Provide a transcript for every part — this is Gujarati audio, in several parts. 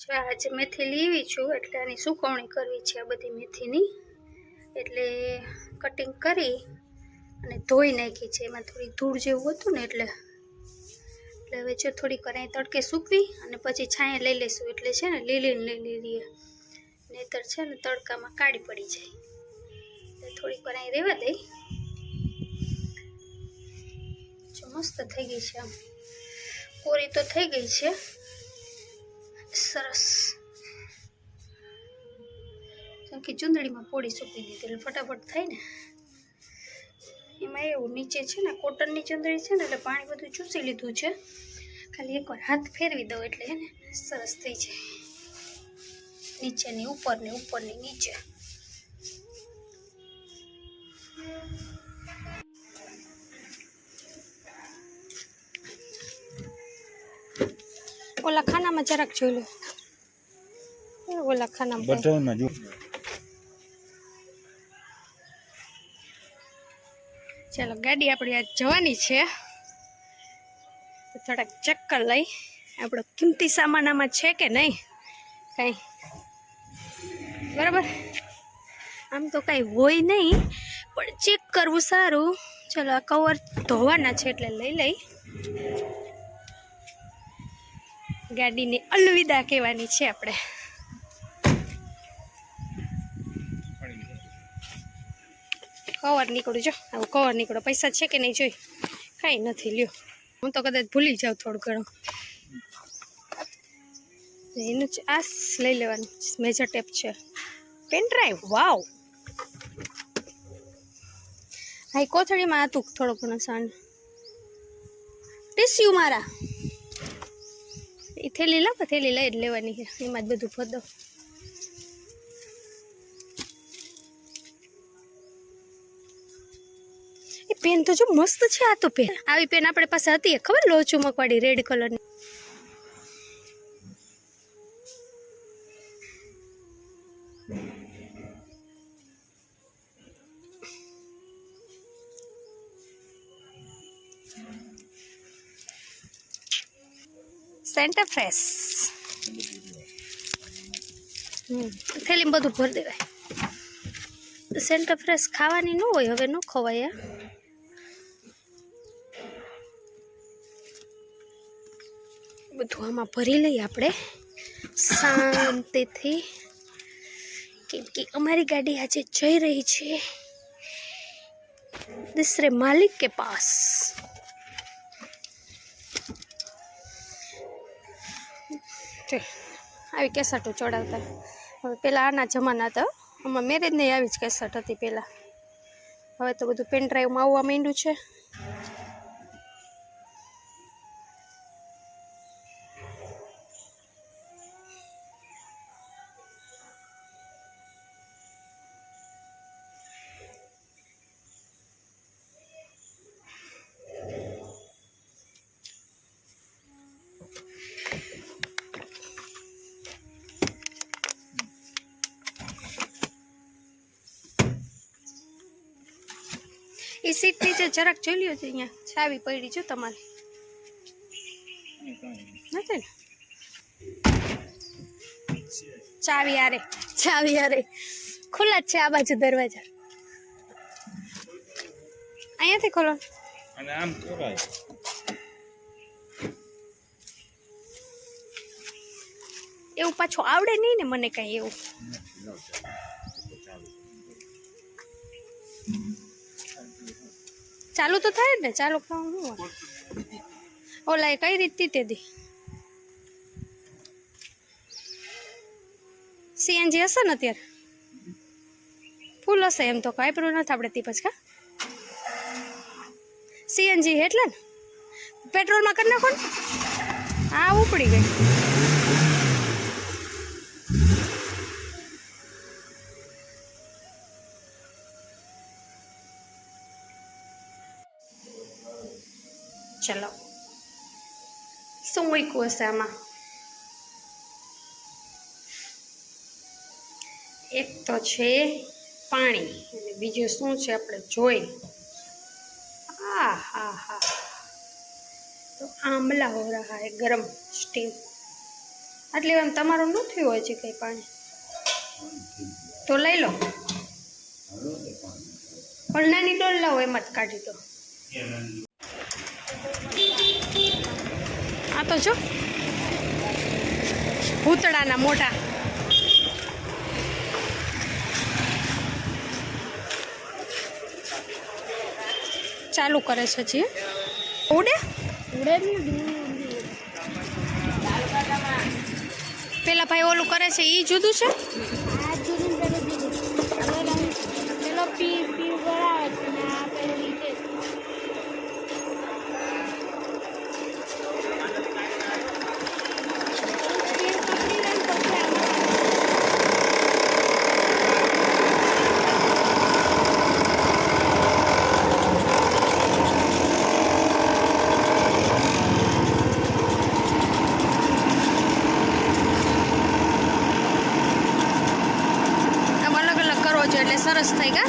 જો આજે મેથી લેવી છું, એટલે આની સુકવણી કરવી છે આ બધી મેથીની. એટલે કટિંગ કરી અને ધોઈ નાખી છે. એમાં થોડી ધૂળ જેવું હતું ને એટલે એટલે હવે જો થોડીક વાર અહીં તડકે સૂકવી અને પછી છાંયે લઈ લઈશું. એટલે છે ને લીલી ને લીલી રહીએ નહીતર છે ને તડકામાં કાળી પડી જાય. એટલે થોડીક અહીં રહેવા દઈ મસ્ત થઈ ગઈ છે આમ. કોરી તો થઈ ગઈ છે. સરસ. કેમ કે ચૂંદડીમાં પોળી સૂકી દીધી એટલે ફટાફટ થાય ને. એમાં એવું નીચે છે ને, કોટનની ચૂંદડી છે ને, એટલે પાણી બધું ચૂસી લીધું છે. ખાલી એકવાર હાથ ફેરવી દઉં એટલે હે સરસ થઈ જાય. નીચેની ઉપરની ઉપરની, નીચે. ઓલા ખાનામાં જરાક જોઈ લો. ઓલા ખાનામાં બટરમાં જો. ચાલો ગાડી આપણી આજ જવાની છે. તો થોડાક ચક્કર લઈ. આપણો કિંમતી સામાન આમાં છે કે નહીં? કાંઈ. બરાબર? આમ તો કાંઈ હોય નહીં પણ ચેક કરવું સારું. ચાલો આ કવર ધોવાના છે એટલે લઈ લઈ. ગાડીને અલવિદા કહેવાની છે આપણે. કવર નીકળું જો. આવું કવર નીકળો. પૈસા છે કે નહીં જોઈ? કાંઈ નથી, લ્યો. હું તો કદાચ ભૂલી જાઉં થોડું ઘણું. એનું જ આ લઈ લેવાનું. મેજર ટેપ છે. પેન ડ્રાઈવ વાવ હા કોથળીમાં હતું થોડો ઘણો સાંજ ટીસ્યુ મારા. એ થેલી લાવ થેલી લઈ જ લેવાની છે. એમાં જ બધું ફોદો એ પેન તો જો મસ્ત છે આ તો પેન. આવી પેન આપણે પાસે હતી ખબર? લો ચુમકવાળી રેડ કલરની સેન્ટર ફ્રેશ હમ. થેલીમાં બધું ભરી દેવાય. સેન્ટર ફ્રેશ ખાવાની ન હોય હવે ન ખવાય બધું આમાં ભરી લઈએ આપણે. શાંતિથી. કેમ કે અમારી ગાડી આજે જઈ રહી છે. દૂસરે માલિક કે પાસ. આવી કેસટો ચડાવતા હવે પહેલાં આના જમાના હતા આમાં મેરેજ નહીં આવી જ કેસટ હતી પહેલાં હવે તો બધું પેન ડ્રાઈવમાં આવવા માંડ્યું છે. એ સીટ નીચે જરાક જોઈ લ્યો છે અહીંયા ચાવી પડી છે તમારે. નથી ને? ચાવી આરે ચાવી આરે. ખુલ્લા જ છે આ બાજુ દરવાજા. અહીંયાથી ખોલો. અને આમ કરાય એવું પાછું આવડે નહીં ને મને કાંઈ એવું. ચાલુ તો થાય ને, ચાલુ ઓલા એ કઈ રીતથી તે દી? સીએનજી હશે ને અત્યારે? ફૂલ હશે એમ તો કાંઈ પેલું નથી આપણે તીપજ કા સીએનજી એટલે ને? પેટ્રોલમાં કરી નાખો ને? હા, ઉપડી ગઈ. ચલો શું મૂક્યું હશે આમાં એક તો છે પાણી અને બીજું શું છે આપણે જોઈ. આ હા હા. તો આંબલા હો રહા હે ગરમ સ્ટીમ. એટલે એમ તમારું ન થયું હોય છે કંઈ પાણી? તો લઈ લો. પણ. નાની ડોલ લાવો એમાં જ કાઢી દો. તો જો. ભૂતળાના મોટા ચાલુ કરે છે જી. ઉડે? પેલા ભાઈ ઓલું કરે છે એ જુદું છે પેલો પી પી ગળાવે છે ને આ પેલો નીચે આમ અલગ અલગ કરવો જોઈએ એટલે સરસ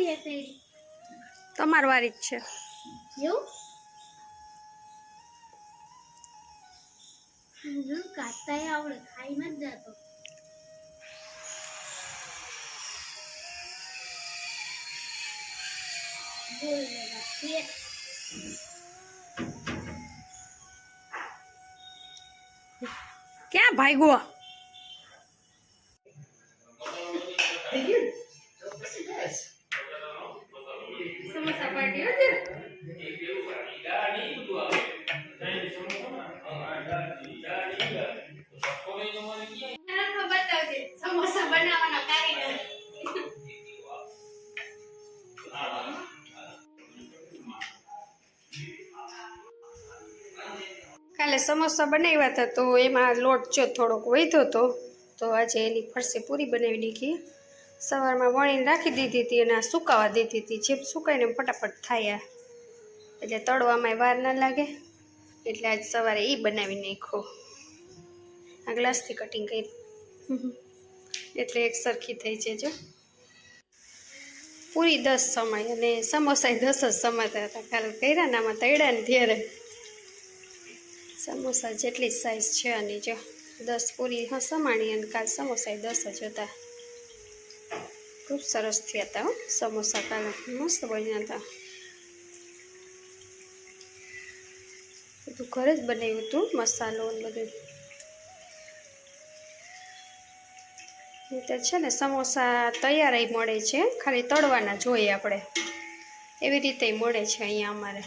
રસાડી હે તમાર વારી જ છે. એવું? હજુ આવડે ખાઈ નથી જતો. બોલ લેવા ક્યાં ભાઈ સમોસા કાલે સમોસા બનાવ્યા હતા તો એમાં લોટ જો થોડોક વધ્યો હતો તો આજે એની ફરસી પૂરી બનાવી નાખી. સવારમાં વણીને રાખી દીધી હતી અને સુકાવા દીધી હતી. જેમ સુકાઈને ફટાફટ થાય. એટલે તળવામાં વાર ના લાગે. એટલે આજ સવારે એ બનાવી નાખ્યો. આ ગ્લાસથી કટિંગ કરી. એટલે એક સરખી થઈ છે. જો પૂરી દસ સમય અને સમોસા દસ જ સમાતા હતા. કાલે કર્યા ને આમાં તળ્યા ને ત્યારે. સમોસા જેટલી સાઈઝ છે આની જો દસ પૂરી હા અને કાલ સમોસા દસ જ હતા. ખૂબ સરસ થયા હતા હો, સમોસા કાલ. મસ્ત બન્યા હતા બધું ઘરે જ બનાવ્યું હતું, મસાલો ને બધું. એ તો છે ને સમોસા તૈયાર મળે છે, ખાલી તળવાના જોઈએ આપણે. એવી રીતે મળે છે અહીંયા અમારે.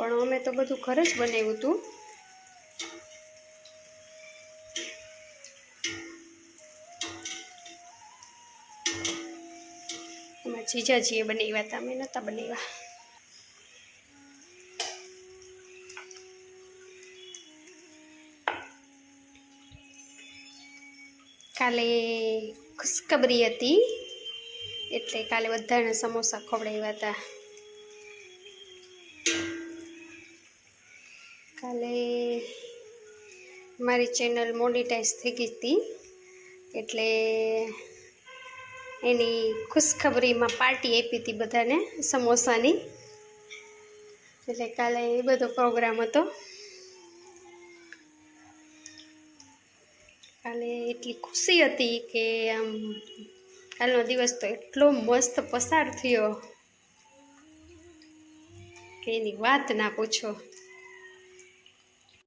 પણ અમે તો બધું ઘરે જ બનાવ્યું હતું. અમારા જીજાજીએ બનાવ્યા હતા, અમે નહોતા બનાવ્યા. કાલે ખુશખબરી હતી, એટલે કાલે બધાને સમોસા ખવડાવ્યા હતા. કાલે મારી ચેનલ મોનિટાઈઝ થઈ ગઈ હતી. એટલે એની ખુશખબરીમાં પાર્ટી આપી હતી બધાને સમોસાની. એટલે કાલે એ બધો પ્રોગ્રામ હતો. કાલે એટલી ખુશી હતી કે આમ કાલનો દિવસ તો એટલો મસ્ત પસાર થયો. કે એની વાત ના પૂછો.